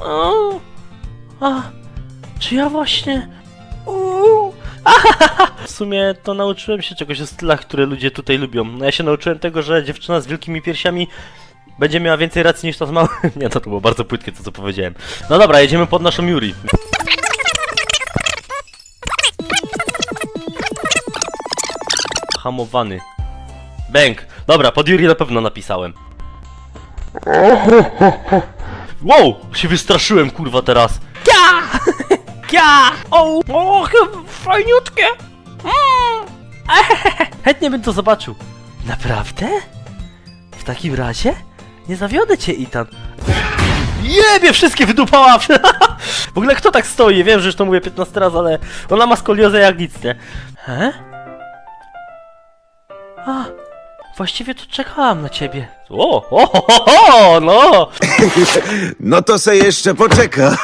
O, a, czy ja właśnie... Uuu. W sumie to nauczyłem się czegoś o stylach, które ludzie tutaj lubią. No ja się nauczyłem tego, że dziewczyna z wielkimi piersiami będzie miała więcej racji niż ta z małym. Nie, to, to było bardzo płytkie to, co powiedziałem. No dobra, jedziemy pod naszą Yuri. Hamowany. Bęk. Dobra, pod Yuri na pewno napisałem. Wow! Się wystraszyłem, kurwa, teraz. Ja! Ja! O! O, fajniutkie! Mm. Chętnie bym to zobaczył. Naprawdę? W takim razie? Nie zawiodę cię, Itan. Jebie, wszystkie wydupała! w ogóle kto tak stoi? Wiem, że już to mówię 15 razy, ale ona ma skoliozę jak nic, nie? He? A, właściwie to czekałam na ciebie. O, o, o, o, o no! No to se jeszcze poczeka.